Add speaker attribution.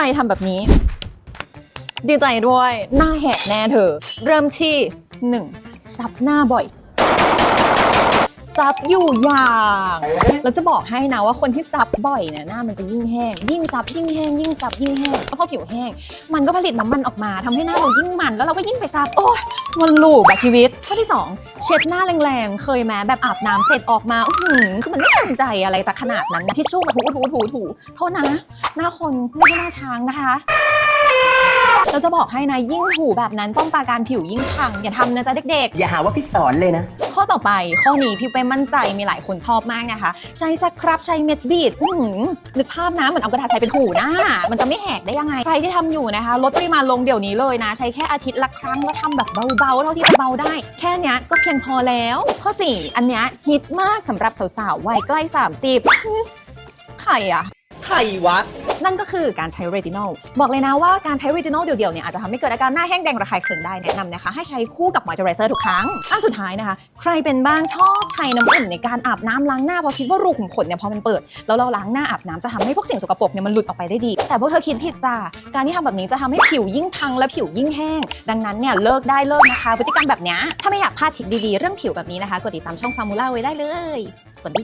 Speaker 1: รทำแบบนี้ ดีใจด้วย หน้าแหกแน่เธอ เริ่มที่ 1. ซับหน้าบ่อย ซับอยู่อย่างแล้วจะบอกให้นะว่าคนที่ซับบ่อยเนี่ยหน้ามันจะยิ่งแห้ง ยิ่งซับยิ่งแห้ง ยิ่งซับยิ่งแห้งแล้วพอผิวแห้ง มันก็ผลิตน้ำมันออกมาทำให้หน้าเรายิ่งมัน แล้วเราก็ยิ่งไปซับโอ้ยมันลูบอะชีวิตข้อที่ 2 เช็ดหน้าแรงๆ เคยแม้แบบอาบน้ำเสร็จออกมาอื้อหือคือมันไม่ทันใจอะไรจากขนาดนั้นนะที่ชู่มาถูถูถูถูโทษนะ หน้าคนไม่ใช่หน้าช้างนะคะเราจะบอกให้นะยิ่งถูแบบนั้นป้องปราการผิวยิ่งพัง อย่าทำนะจ๊ะเด็กๆ
Speaker 2: อย่าหาว่าพี่สอนเลยนะ
Speaker 1: ข้อ ต่อไป ข้อนี้พี่เป้มั่นใจมีหลายคนชอบมากนะคะ ใช้สครับใช้เม็ดบีดอื้อหือนึกภาพนะเหมือนเอากระดาษใส่เป็นถูหน้ามันจะไม่แหกได้ยังไง ใครที่ทำอยู่นะคะ ลดปริมาณลงเดี๋ยวนี้เลยนะ ใช้แค่อาทิตย์ละครั้งแล้วทำแบบเบาๆเท่าที่จะเบาได้ แค่เนี้ยก็เพียงพอแล้ว ข้อ 4 อันเนี้ยฮิตมากสำหรับสาวๆวัยใกล้ 30อื้อใครอะ
Speaker 2: ใครวะ
Speaker 1: นั่นก็คือการใช้เรตินอลบอกเลยนะว่าการใช้เรตินอลเดี่ยวๆเนี่ยอาจจะทำให้เกิดอาการหน้าแห้งแดงระคายเคืองได้แนะนำนะคะ ให้ใช้คู่กับมอยเจอไรเซอร์ทุกครั้งอันสุดท้ายนะคะ ใครเป็นบ้างชอบใช้น้ำอุ่นในการอาบน้ำล้างหน้าเพราะคิดว่ารูขุมขนเนี่ยพอมันเปิดแล้วเราล้างหน้าอาบน้ำจะทำให้พวกสิ่งสกปรกเนี่ยมันหลุดออกไปได้ดี แต่พวกเธอคิดผิดจ้าการที่ทำแบบนี้จะทำให้ผิวยิ่งพังและผิวยิ่งแห้ง ดังนั้นเนี่ยเลิกได้เลิกนะคะพฤติกรรมแบบนี้ถ้าไม่อยากพลาดทริคดีๆเรื่องผิวแบบนี้นะคะกดติดตามช่องฟาร์มูล่าไว้ได้เลยกดดิ